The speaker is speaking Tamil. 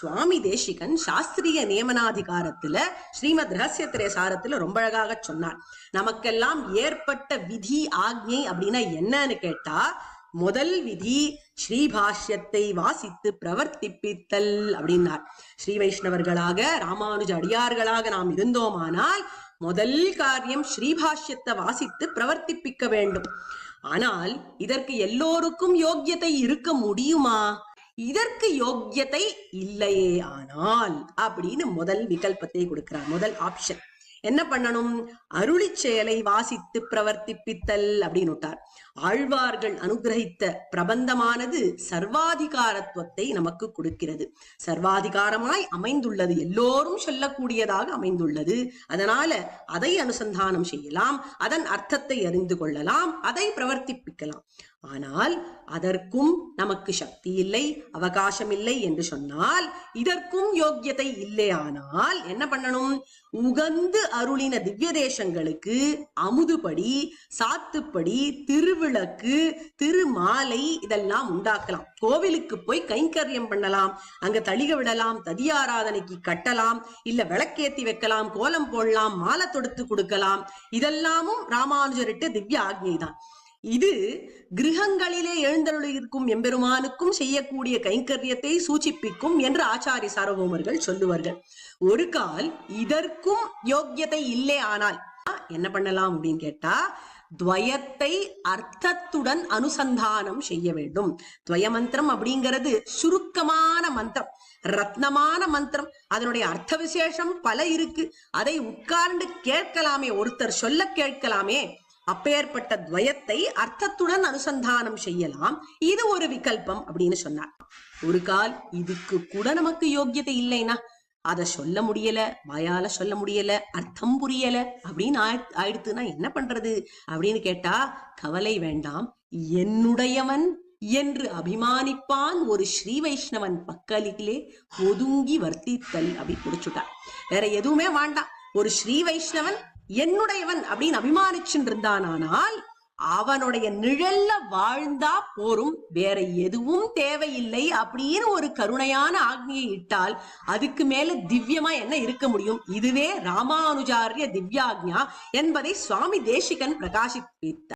சுவாமி தேசிகன் சாஸ்திரிய நியமனாதிகாரத்துல ஸ்ரீமத் ரகசியத்திரே சாரத்துல ரொம்ப அழகாக சொன்னார். நமக்கெல்லாம் ஏற்பட்ட விதி ஆக்ஞை அப்படின்னா என்னன்னு கேட்டா முதல் விதி ஸ்ரீபாஷ்யத்தை வாசித்து பிரவர்த்திப்பித்தல் அப்படின்னார். ஸ்ரீ வைஷ்ணவர்களாக ராமானுஜ அடியார்களாக நாம் இருந்தோமானால் முதல் காரியம் ஸ்ரீபாஷ்யத்தை வாசித்து பிரவர்த்திப்பிக்க வேண்டும். ஆனால் இதற்கு எல்லோருக்கும் யோக்கியத்தை இருக்க முடியுமா? இதற்கு யோக்கியத்தை இல்லையே ஆனால் அப்படின்னு முதல் விகல்பத்தை கொடுக்கிறார். முதல் ஆப்ஷன் என்ன பண்ணணும்? அருளி செயலை வாசித்து பிரவர்த்திப்பித்தல் அப்படின்னு விட்டார். ஆழ்வார்கள் அனுகிரகித்த பிரபந்தமானது சர்வாதிகாரத்துவத்தை நமக்கு கொடுக்கிறது. சர்வாதிகாரமாய் அமைந்துள்ளது எல்லோரும் சொல்லக்கூடியதாக அமைந்துள்ளது. அதனால அதை அனுசந்தானம் செய்யலாம். அதன் அர்த்தத்தை அறிந்து கொள்ளலாம். அதை பிரவர்த்திப்பிக்கலாம். ஆனால் அதற்கும் நமக்கு சக்தி இல்லை அவகாசம் இல்லை என்று சொன்னால் இதற்கும் யோக்கியத்தை இல்லையானால் என்ன பண்ணணும்? உகந்து அருளின திவ்ய தேசங்களுக்கு அமுதுபடி சாத்துப்படி திருவிளக்கு திருமாலை இதெல்லாம் உண்டாக்கலாம். கோவிலுக்கு போய் கைங்கரியம் பண்ணலாம் அங்க தளிக விடலாம் ததியாராதனைக்கு கட்டலாம் இல்ல விளக்கேத்தி வைக்கலாம் கோலம் போடலாம் மாலை தொடுத்து கொடுக்கலாம். இதெல்லாமும் ராமானுஜரிட்டு திவ்ய ஆக்ஞை தான் இது கிரகங்களிலே எழுந்தருளிருக்கும் எம்பெருமானுக்கும் செய்யக்கூடிய கைங்கரியத்தை சூச்சிப்பிக்கும் என்று ஆச்சாரி சாரபோமர்கள் சொல்லுவார்கள். ஒரு கால் இதற்கும் யோக்கியத்தை இல்லை ஆனால் என்ன பண்ணலாம் அப்படின்னு கேட்டா துவயத்தை அர்த்தத்துடன் அனுசந்தானம் செய்ய வேண்டும். துவய மந்திரம் அப்படிங்கிறது சுருக்கமான மந்திரம் ரத்னமான மந்திரம். அதனுடைய அர்த்த விசேஷம் பல இருக்கு. அதை உட்கார்ந்து கேட்கலாமே ஒருத்தர் சொல்ல கேட்கலாமே அப்பேற்பட்ட துவயத்தை அர்த்தத்துடன் அனுசந்தானம் செய்யலாம். இது ஒரு விகல்பம் அப்படின்னு சொன்னார். ஒரு கால் இதுக்கு கூட நமக்கு யோக்கியதை இல்லைன்னா அத சொல்ல முடியல வாயால சொல்ல முடியல அர்த்தம் புரியல அப்படின்னு ஆயிடுத்துன்னா என்ன பண்றது? அப்படின்னு கேட்டா கவலை வேண்டாம். என்னுடையவன் என்று அபிமானிப்பான் ஒரு ஸ்ரீ வைஷ்ணவன் பக்கலிலே ஒதுங்கி வர்த்தித்தல் அப்படி குடிச்சுட்டார் வேற எதுவுமே வேண்டாம். ஒரு ஸ்ரீ வைஷ்ணவன் என்னுடையவன் அப்படின்னு அபிமானிச்சுட்டு இருந்தானால் அவனுடைய நிழல்ல வாழ்ந்தா போரும். வேற எதுவும் தேவையில்லை அப்படின்னு ஒரு கருணையான ஆக்னியை இட்டால் அதுக்கு மேல திவ்யமா என்ன இருக்க முடியும்? இதுவே ராமானுஜாரிய திவ்யாக்ஞா என்பதை சுவாமி தேசிகன் பிரகாசிப்பித்தார்